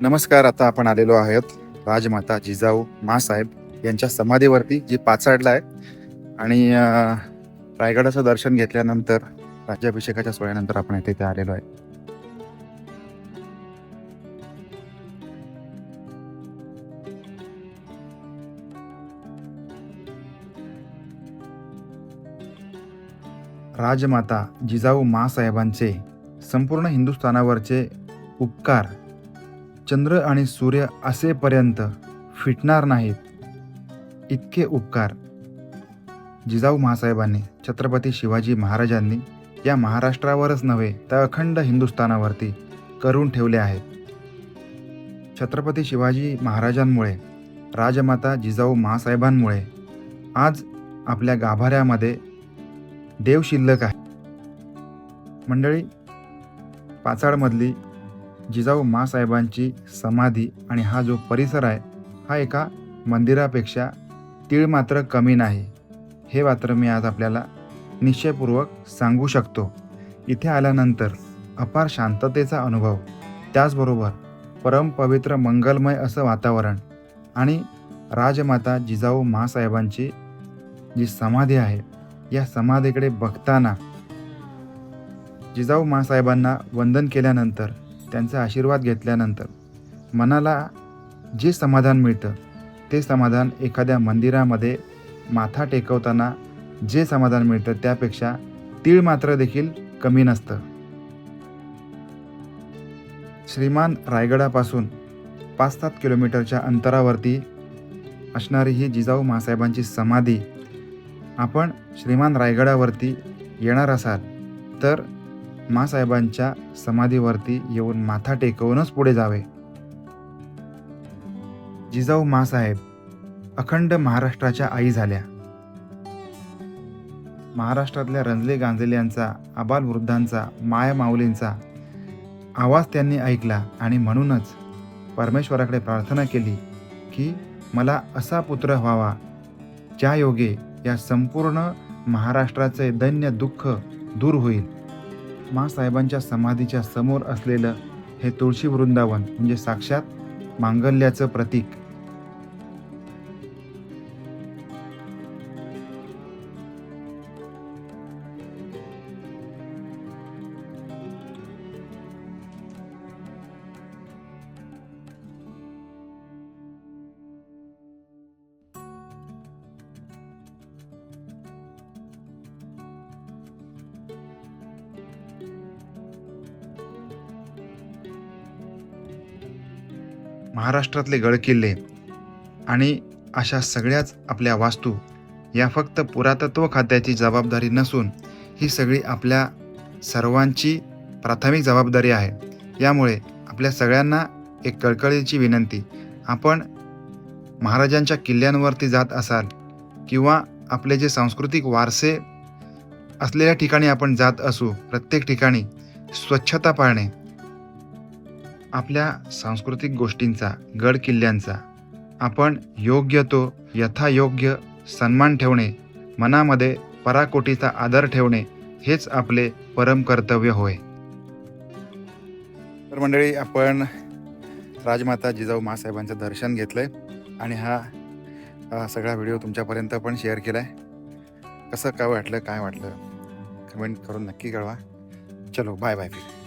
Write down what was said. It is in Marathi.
नमस्कार आता आपण आलेलो आहोत राजमाता जिजाऊ मासाहेब यांच्या समाधीवरती जी पाचाडला आहे. आणि रायगडाचं दर्शन घेतल्यानंतर राज्याभिषेकाच्या सोहळ्यानंतर आपण इथे इथे आलेलो आहे. राजमाता जिजाऊ मासाहेबांचे संपूर्ण हिंदुस्थानावरचे उपकार चंद्र आणि सूर्य असेपर्यंत फिटणार नाहीत. इतके उपकार. जिजाऊ महासाहेबांनी छत्रपती शिवाजी महाराजांनी या महाराष्ट्रावरच नव्हे तर अखंड हिंदुस्थानावरती करून ठेवले आहेत. छत्रपती शिवाजी महाराजांमुळे राजमाता जिजाऊ महासाहेबांमुळे आज आपल्या गाभाऱ्यामध्ये देव शिल्लक आहे. मंडळी पाचाडमधली जिजाऊ मासाहेबांची समाधी आणि हा जो परिसर आहे हा एका मंदिरापेक्षा तीळ मात्र कमी नाही. हे मात्र मी आज आपल्याला निश्चयपूर्वक सांगू शकतो. इथे आल्यानंतर अपार शांततेचा अनुभव त्याचबरोबर परमपवित्र मंगलमय असं वातावरण आणि राजमाता जिजाऊ मासाहेबांची जी समाधी आहे या समाधीकडे बघताना जिजाऊ मासाहेबांना वंदन केल्यानंतर त्यांचा आशीर्वाद घेतल्यानंतर मनाला जे समाधान मिळतं ते समाधान एखाद्या मंदिरामध्ये माथा टेकवताना जे समाधान मिळतं त्यापेक्षा तीळ मात्र देखील कमी नसतं. श्रीमान रायगडापासून पाच सात किलोमीटरच्या अंतरावरती असणारी ही जिजाऊ मासाहेबांची समाधी आपण श्रीमान रायगडावरती येणार असाल तर मासाहेबांच्या समाधीवरती येऊन माथा टेकवूनच पुढे जावे. जिजाऊ मासाहेब अखंड महाराष्ट्राच्या आई झाल्या. महाराष्ट्रातल्या रंजले गांजलेल्यांचा आबाल वृद्धांचा माया माऊलींचा आवाज त्यांनी ऐकला आणि म्हणूनच परमेश्वराकडे प्रार्थना केली की मला असा पुत्र व्हावा ज्या योगे या संपूर्ण महाराष्ट्राचे दैन्य दुःख दूर होईल. मासाहेबांच्या समाधीच्या समोर असलेलं हे तुळशी वृंदावन म्हणजे साक्षात मांगल्याचं प्रतीक. महाराष्ट्रातले गडकिल्ले आणि अशा सगळ्याच आपल्या वास्तू या फक्त पुरातत्व खात्याची जबाबदारी नसून ही सगळी आपल्या सर्वांची प्राथमिक जबाबदारी आहे. यामुळे आपल्या सगळ्यांना एक कळकळीची विनंती आपण महाराजांच्या किल्ल्यांवरती जात असाल किंवा आपले जे सांस्कृतिक वारसे असलेल्या ठिकाणी आपण जात असू प्रत्येक ठिकाणी स्वच्छता पाळणे आपल्या सांस्कृतिक गोष्टींचा गड किल्ल्यांचा आपण योग्य तो यथायोग्य सन्मान ठेवणे मनामध्ये पराकोटीचा आदर ठेवणे हेच आपले परम कर्तव्य होय. तर मंडळी आपण राजमाता जिजाऊ मासाहेबांचं दर्शन घेतलंय आणि हा सगळा व्हिडिओ तुमच्यापर्यंत पण शेअर केलाय. कसं काय वाटलं काय वाटलं? कमेंट करून नक्की कळवा. चलो बाय बाय फिर.